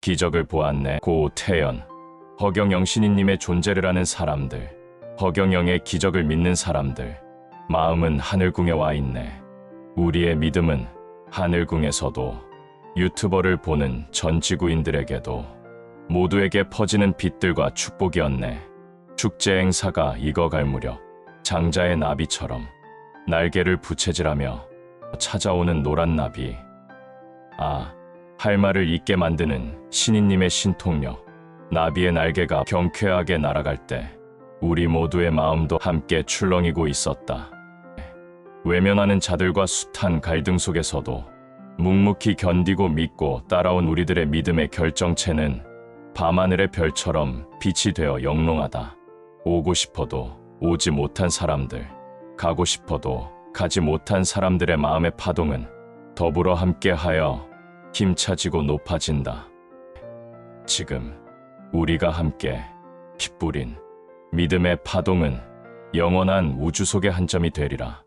기적을 보았네. 고태연. 허경영 신인님의 존재를 아는 사람들. 허경영의 기적을 믿는 사람들. 마음은 하늘궁에 와 있네. 우리의 믿음은 하늘궁에서도 유튜버를 보는 전 지구인들에게도 모두에게 퍼지는 빛들과 축복이었네. 축제 행사가 익어갈 무렵 장자의 나비처럼 날개를 부채질하며 찾아오는 노란 나비. 아, 할 말을 잊게 만드는 신인님의 신통력. 나비의 날개가 경쾌하게 날아갈 때 우리 모두의 마음도 함께 출렁이고 있었다. 외면하는 자들과 숱한 갈등 속에서도 묵묵히 견디고 믿고 따라온 우리들의 믿음의 결정체는 밤하늘의 별처럼 빛이 되어 영롱하다. 오고 싶어도 오지 못한 사람들, 가고 싶어도 가지 못한 사람들의 마음의 파동은 더불어 함께하여 힘차지고 높아진다. 지금 우리가 함께 핏뿌린 믿음의 파동은 영원한 우주 속의 한 점이 되리라.